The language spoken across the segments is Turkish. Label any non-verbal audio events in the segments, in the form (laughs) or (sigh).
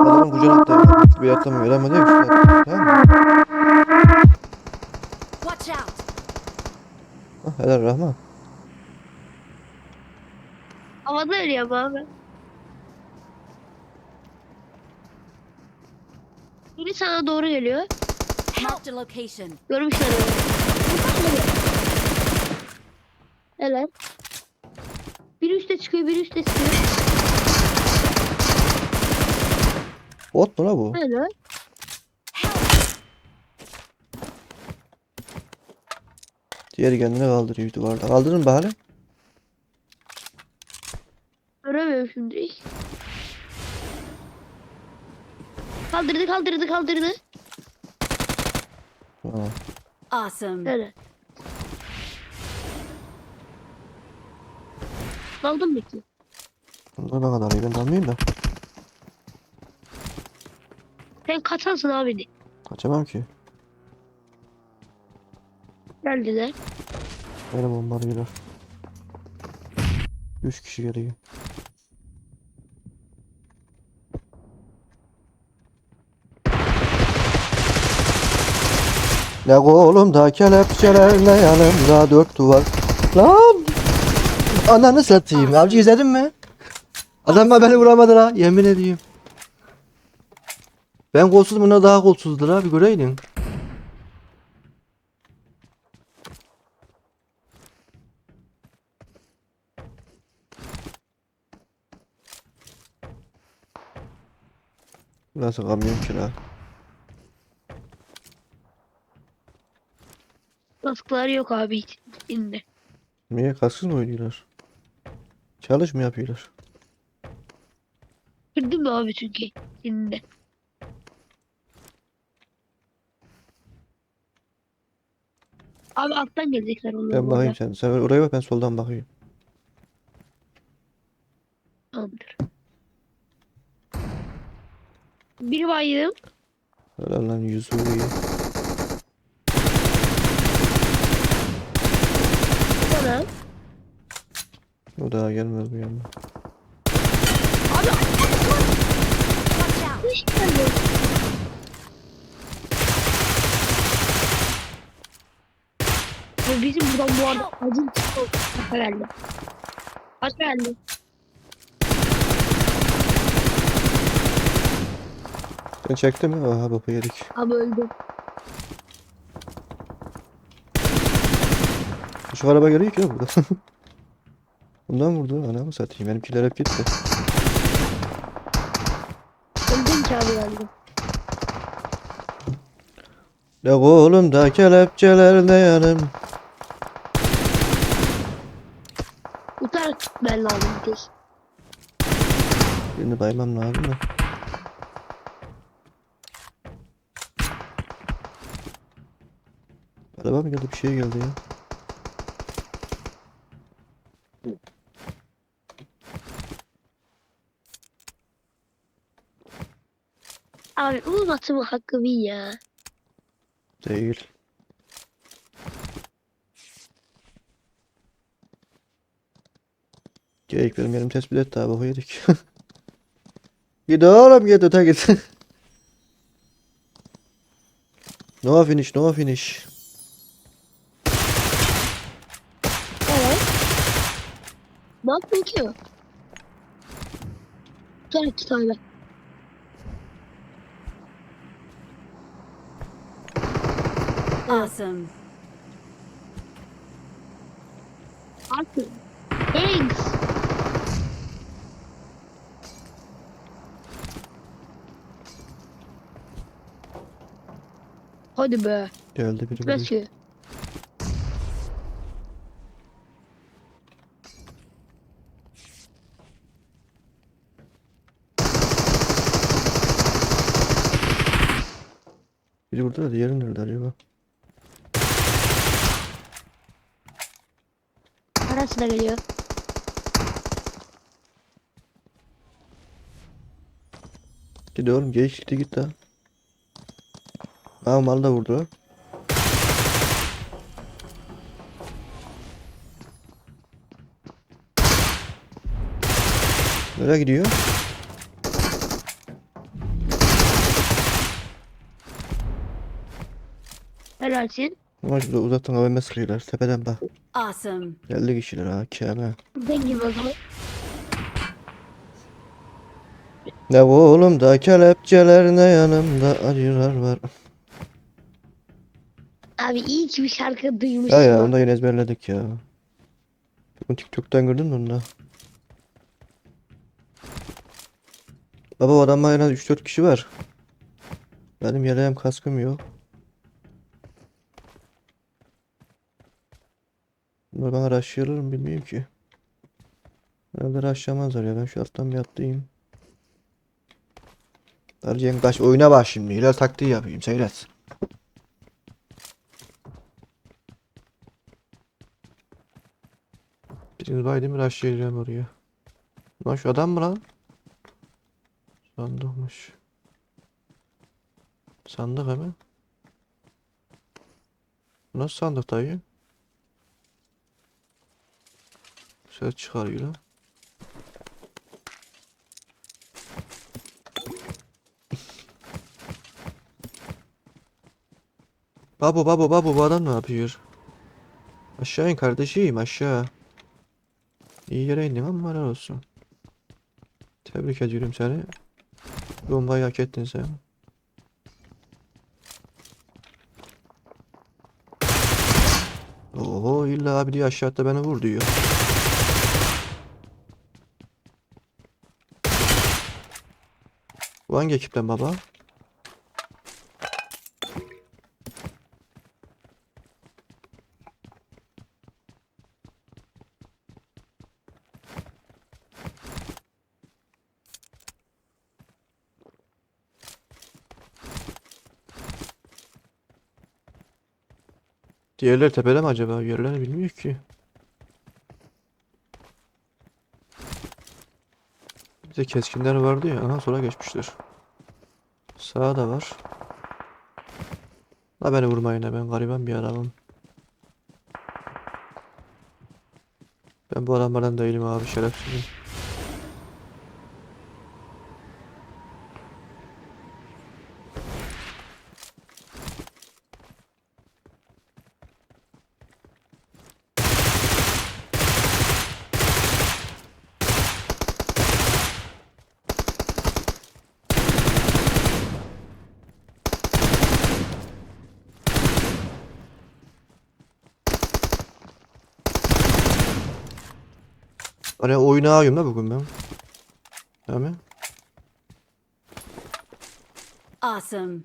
Adamın kucağına attı. Bir veremedi ya. Şuraya attı. Tamam mı? Watch out! Hah, helal Rahman. Havada ölüyorum abi. Biri sana doğru geliyor. Marked a location. Görmüşler onu. Evet. Biri üstte çıkıyor, biri üstte çıkıyor. Bot mu la bu? Evet. Diğeri kendine kaldırıyor duvarda. Kaldırın bari. Göremiyorum şimdi. Kaldırdı, kaldırdı, kaldırdı. Tamam. Awesome. Evet. Aldın mı ki? Bunda ne kadar iyi ben de almayayım da. Sen kaçarsın abi de. Kaçamam ki. Geldiler. Benim onlar girer. 3 kişi geliyor. Ne kolumda kelepçeler ne yanımda dört duvar. Lan! Ananı satayım. Avcı izledin mi? Adamlar beni vuramadı la. Yemin ediyorum. Ben kolsuz buna daha kolsuzdur abi göreydin. Nasıl kamyon kira? Kasklar yok abi hiç. Şimdi. Niye kasksız mı oynuyorlar? Çalış mı yapıyorlar? Kırdım mı abi çünkü. Şimdi. Abi alttan gelecekler onlar. Ben bakayım sen. Sen oraya bak ben soldan bakayım. Tamamdır. Biri bayıldım. Helal lan yüzü iyi. Bana. O daha gelmez bu geldi. Bu bizim buradan bu arada acil çıkıyor. Geldi. Kaça geldi. Sen çektin mi? Aha baba yedik. Abi öldü. Şu araba geliyor ki burada. (laughs) Bundan vurdu. Anamı satayım. Benimkiler hep gitti. Öldüm ki abi geldi. Ne kolumda kelepçeler ne yanım. Utar ben lazım kez. Birini baymam lazım da. Araba mı geldi? Bir şey geldi ya. Abi uzatımı hakkı bir ya. Değil. Geyik benim yerim tespit etti abi o yedik. (laughs) git oğlum git öte git. (laughs) no finish no finish. Evet. Ki o? Gel iki tane. Awesome. Artık. Eggs. Hadi be. Geldi biri. Nasıl? Biri burada da diğeri nerede acaba? Arası da geliyor. Git oğlum geyik gitti git daha. Aa mal da vurdu. Nereye gidiyor? Helalsin. Ama şurada uzaktan AVM sıkıyorlar. Tepeden bak. Awesome. Geldi kişiler ha. Keme. Ben gibi o zaman. Ne oğlum da kelepçeler ne yanımda acılar var. Abi iyi ki bir şarkı duymuşsun. Ya ya onu da yine ezberledik ya. Bugün TikTok'tan gördün mü onu da? Baba o adamda en az 3-4 kişi var. Benim yeleğim kaskım yok. Bunlar bana rushlayalır mı bilmiyorum ki. Herhalde rushlamazlar ya ben şu alttan bir atlayayım. Darıcıyan kaç oyuna bak şimdi. İler taktiği yapayım seyret. Biriniz baydı mı rushlayacağım oraya. Lan şu adam mı lan? Sandıkmış. Sandık hemen. Nasıl sandık dayı? Ses çıkarıyor. Babo babo babo bu adam ne yapıyor? Aşağı in kardeşim aşağı. İyi yere indin ama helal olsun. Tebrik ediyorum seni. Bombayı hak ettin sen. Oo illa abi diyor aşağıda beni vur diyor. Bu hangi ekipten baba? Diğerleri tepede mi acaba? Yerlerini bilmiyor ki. Bir de keskinler vardı ya. Aha sola geçmişler. Sağa da var. La beni vurmayın ben gariban bir adamım. Ben bu adamlardan değilim abi şerefsizim. Hani oyunu ağıyorum da bugün ben. Değil mi? Awesome.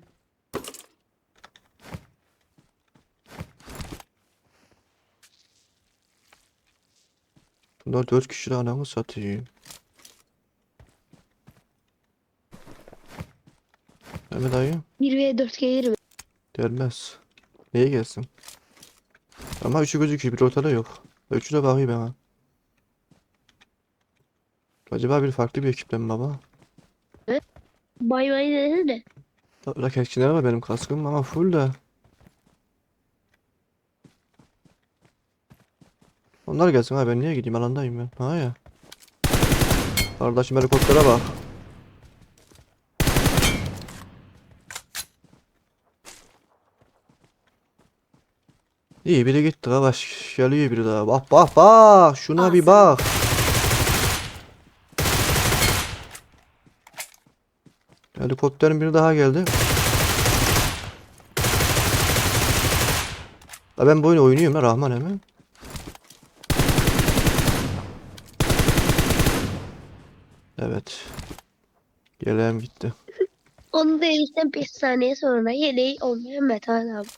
Bunlar 4 kişi daha anamı satayım. Mehmet dayı 1 ve 4 gelir mi? gelmez. Neye gelsin? Ama üçü gözüküyor bir ortada yok. Üçü de bakıyor bana. Acaba bir farklı bir ekipten mi baba? Bay bay dedi de. Raketçiler var benim kaskım ama full da. Onlar gelsin ha ben niye gideyim alandayım ben. Ha ya. Kardeşim helikoptere bak. İyi biri gitti yavaş geliyor biri daha. Bak bak bak şuna bir bak. Helikopterin biri daha geldi. La ben bu oyunu oynuyorum ya Rahman hemen. Evet. Yeleğim gitti. Onu da erişten 5 saniye sonra yeleği olmayan Metehan abi.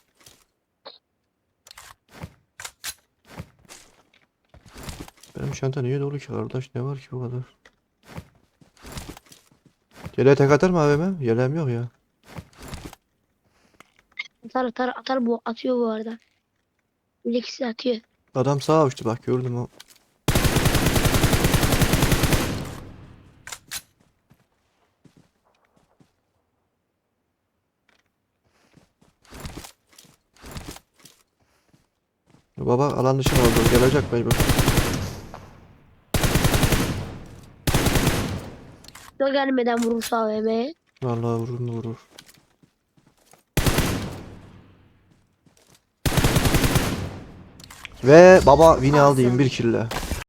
Benim çanta niye dolu ki kardeş ne var ki bu kadar? Yeleğe tek atar mı abime? Yeleğim yok ya. Atar atar atar bu atıyor bu arada. Bilekisi atıyor. Adam sağa uçtu bak gördüm o. Baba alan dışına oldu. Gelecek mecbur. Akla gelmeden vurursa AVM'ye. Vallahi vurur mu vurur. Ve baba win'i aldı Awesome. 21 kill'le.